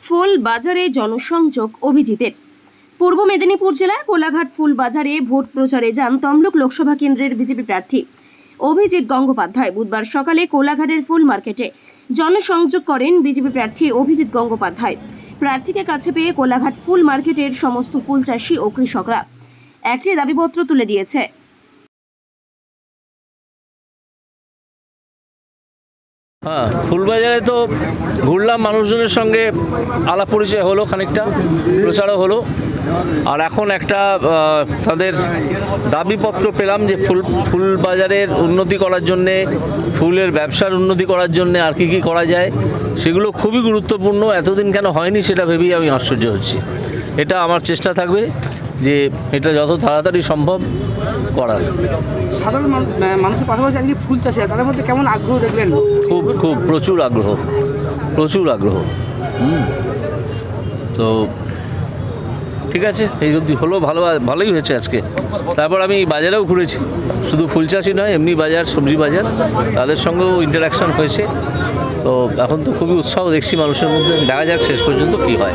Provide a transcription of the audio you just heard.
ফুল বাজারে জনসংযোগ অভিজিতের। পূর্ব মেদিনীপুর জেলার কোলাঘাট ফুল বাজারে ভোট প্রচারে যান তমলুক লোকসভা কেন্দ্রের বিজেপি প্রার্থী। অভিজিৎ গঙ্গোপাধ্যায় বুধবার সকালে কোলাঘাটের ফুল মার্কেটে জনসংযোগ করেন বিজেপি প্রার্থী অভিজিৎ গঙ্গোপাধ্যায়। প্রার্থীকে কাছে পেয়ে কোলাঘাট ফুল মার্কেটের সমস্ত ফুল চাষি ও কৃষকরা একটি দাবিপত্র তুলে দিয়েছে। হ্যাঁ ফুলবাজারে তো ঘুরলাম, মানুষজনের সঙ্গে আলাপ পরিচয় হলো, খানিকটা প্রচারও হলো। আর এখন একটা তাদের দাবিপত্র পেলাম যে ফুল, ফুলবাজারের উন্নতি করার জন্যে, ফুলের ব্যবসার উন্নতি করার জন্যে আর কি কী করা যায়, সেগুলো খুবই গুরুত্বপূর্ণ। এতদিন কেন হয়নি সেটা ভেবেই আমি আশ্চর্য হচ্ছি। এটা আমার চেষ্টা থাকবে। যে এটা যত তাড়াতাড়ি সম্ভব করার। সাধারণ মানুষের পাশাপাশি আজকে ফুল চাষিরা তাদের মধ্যে কেমন আগ্রহ দেখলেন? খুব খুব প্রচুর আগ্রহ প্রচুর আগ্রহ। হুম। তো ঠিক আছে এই অবধি হলো ভালো ভালোই হয়েছে আজকে। তারপর আমি বাজারেও ঘুরেছি। শুধু ফুল চাষি নয় এমনি বাজার সবজি বাজার তাদের সঙ্গেও ইন্টারাকশন হয়েছে। তো এখন তো খুবই উৎসাহ দেখছি মানুষের মধ্যে। দেখা যাক শেষ পর্যন্ত কী হয়।